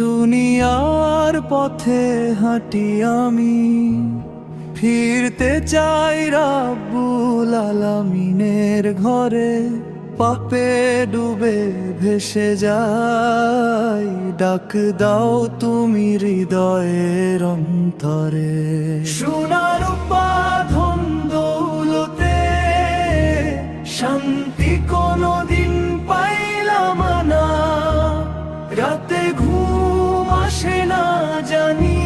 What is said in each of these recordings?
দুনিয়ার পথে হাঁটি আমি, ফিরতে চাই রাব্বুল আলামিনের ঘরে। পাপে ডুবে ভেসে যাই, ডাক দাও তুমি হৃদয়ের অন্তরে। সোনার শান্তি কোনদিন পাইলাম না। রাতে ঘুম আসে না জানি।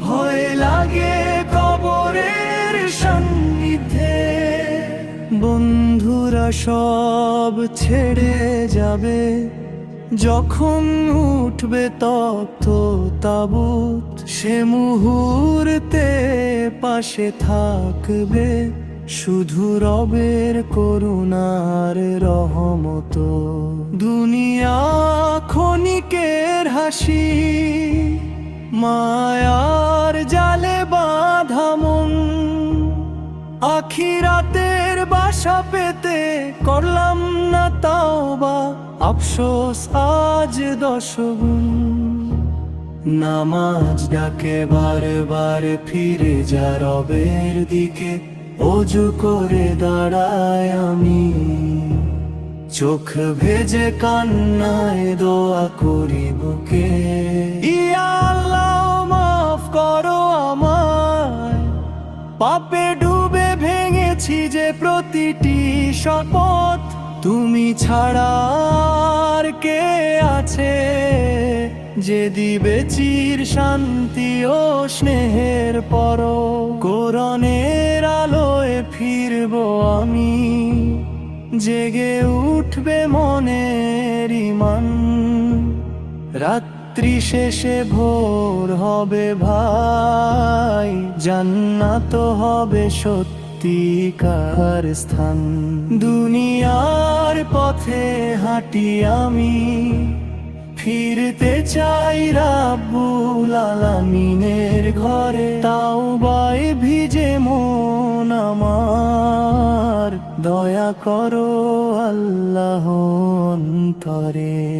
ভয় লাগে কবরের সান্নিধ্যে। বন্ধুরা সব ছেড়ে যাবে। যখন উঠবে তপ্ত তাবুত, সে মুহূর্তে পাশে থাকবে। শুধু রবের করুণার রহমত দুনিয়া ক্ষণিকের হাসি, মায়ার জালে বাঁধা মন। আখিরাতের বাসা পেতে করলাম না তাও বা আফসোস আজ দশগুণ নামাজ ডাকে বারবার ফিরে যা রবের দিকে। অজু করে দাঁড়ায় আমি। চোখ ভেজে কান্নায় দোয়া করি বুকে। মাফ করো আমায়। পাপে ডুবে ভেঙেছি যে প্রতিটি শপথ। তুমি ছাড়া আর কে আছে যে দিবে চির শান্তি ও স্নেহের পর আলোয় ফিরব আমি। জেগে উঠবে মনের ইমান। রাত্রি শেষে ভোর হবে ভাই। জান্নাত হবে সত্যিকার স্থান। দুনিয়ার পথে হাঁটি আমি। ফিরতে চাই রাব্বুল আলামিনের ঘরে। তাও বাই ভিজে মন আমার। দয়া করো আল্লাহ অন্তরে।